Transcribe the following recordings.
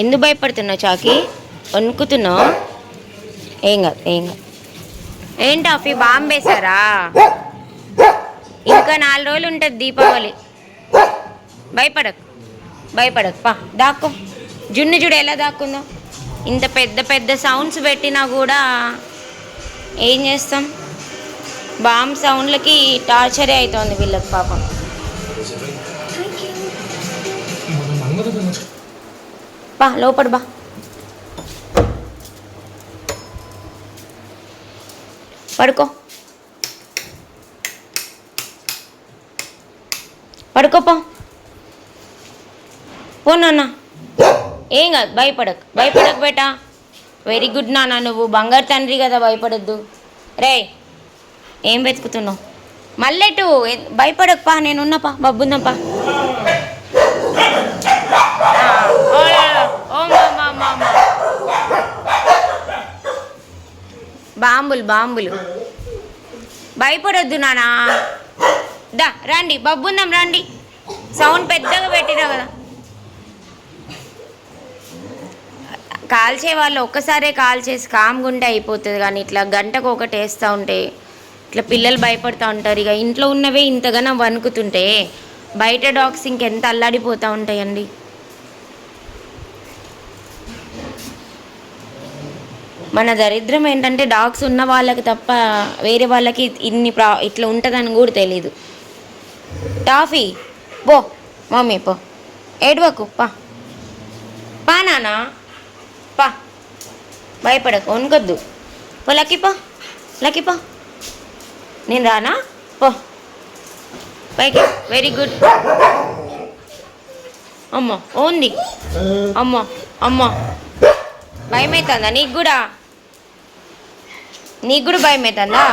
ఎందుకు భయపడుతున్నావు చాకి? వణుకుతున్నావు? ఏం కాదు ఏం కాదు. ఏంటి అఫీ బాంబు వేసారా ఇంకా నాలుగు రోజులు ఉంటుంది దీపావళి. భయపడకు భయపడకు. పా దాక్కో. జున్ను చూడు ఎలా దాక్కుందో. ఇంత పెద్ద పెద్ద సౌండ్స్ పెట్టినా కూడా ఏం చేస్తాం? బాంబ్ సౌండ్లకి టార్చరే అవుతోంది వీళ్ళకి పాపం. బా లోపల బా. పడుకో. పడుకోపో పో. నాన్న. ఏం కాదు భయపడకు. భయపడకు బేటా. వెరీ గుడ్ నాన్న నువ్వు బంగారు తండ్రి కదా భయపడద్దు. రే ఏం వెతుకుతున్నావు? మల్లెటు భయపడకు పా నేనున్నపా బబ్బుందప్పా బాంబులు బాంబులు. భయపడొద్దు నానా. దా రండి బబ్బుందాం రండి. సౌండ్ పెద్దగా పెట్టినా కదా. కాల్చే వాళ్ళు ఒక్కసారే కాల్ చేసి కామ్గుంటే అయిపోతుంది కానీ ఇట్లా గంటకు ఒకటి వేస్తూ ఉంటే ఇట్లా పిల్లలు భయపడుతూ ఉంటారు. ఇక ఇంట్లో ఉన్నవే ఇంతగానో వణుకుతుంటే బయట డాగ్స్ ఇంకెంత అల్లాడిపోతూ ఉంటాయండి. మన దరిద్రం ఏంటంటే డాగ్స్ ఉన్న వాళ్ళకి తప్ప వేరే వాళ్ళకి ఇన్ని ప్రా ఇట్లా ఉంటుందని కూడా తెలీదు. టాఫీ పో మమ్మీ పో. ఏడవకు పా. పా నానా పా. భయపడకు వనుకొద్దు పో లక్కీ పో. లక్కీ పో. నేను రానా? పో. పైకి వెరీ గుడ్. అమ్మ ఓంది అమ్మ అమ్మ. భయమవుతుందా నీకు కూడా? నీకు కూడా భయం అవుతుందా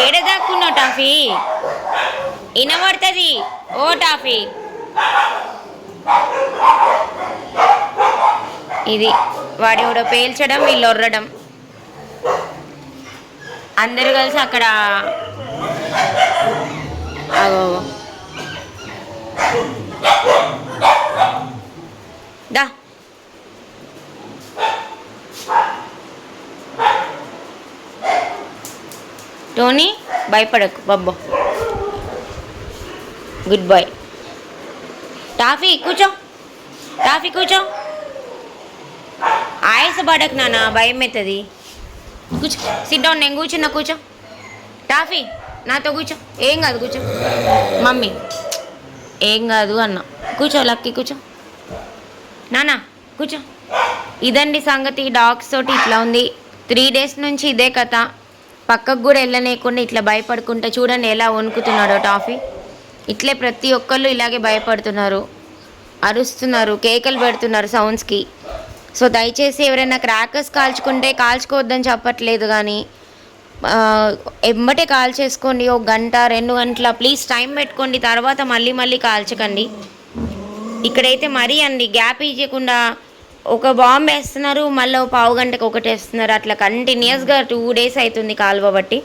ఏడ దాక్కున్నావు టాఫీ? వినబడుతుంది. ఓ టాఫీ. ఇది వాడి కూడా పేల్చడం వీళ్ళు ఒర్రడం. అందరూ కలిసి అక్కడ అగో దా టోనీ భయపడకు బబ్బో. గుడ్ బాయ్ టాఫీ కూర్చో. టాఫీ కూర్చో. ఆయాస పడకు నాన్న భయం అవుతుంది కూర్చో. సిట్ డౌన్ నేను కూర్చున్నా కూర్చో. టాఫీ నాతో కూర్చో. ఏం కాదు కూర్చో. మమ్మీ ఏం కాదు అన్న. కూర్చో లక్కీ కూర్చో. నానా కూర్చో. ఇదండి సంగతి డాగ్స్ తోటి ఇట్లా ఉంది. త్రీ డేస్ నుంచి ఇదే కథ. పక్కకు కూడా వెళ్ళలేకుండా ఇట్లా భయపడుకుంటా చూడండి ఎలా వణుకుతున్నాడో టాఫీ. ఇట్లే ప్రతి ఒక్కళ్ళు ఇలాగే భయపడుతున్నారు. అరుస్తున్నారు కేకలు పెడుతున్నారు సౌండ్స్కి. సో దయచేసి ఎవరైనా క్రాకర్స్ కాల్చుకుంటే కాల్చుకోవద్దని చెప్పట్లేదు కానీ ఎంబటే కాల్ చేసుకోండి. ఒక గంట రెండు గంటల ప్లీజ్ టైం పెట్టుకోండి. తర్వాత మళ్ళీ మళ్ళీ కాల్చకండి. ఇక్కడైతే మరీ అండి గ్యాప్ ఇవ్వకుండా ఒక బాంబు వేస్తున్నారు మళ్ళీ పావు గంటకు ఒకటి వేస్తున్నారు. అట్లా కంటిన్యూస్గా టూ డేస్ అవుతుంది కాలువ బట్టి.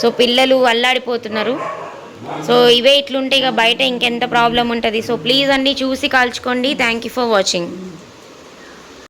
సో పిల్లలు అల్లాడిపోతున్నారు. సో ఇవే ఇట్లుంటే ఇక బయట ఇంకెంత ప్రాబ్లం ఉంటుంది. సో ప్లీజ్ అండి చూసి కాల్చుకోండి. Thank you for watching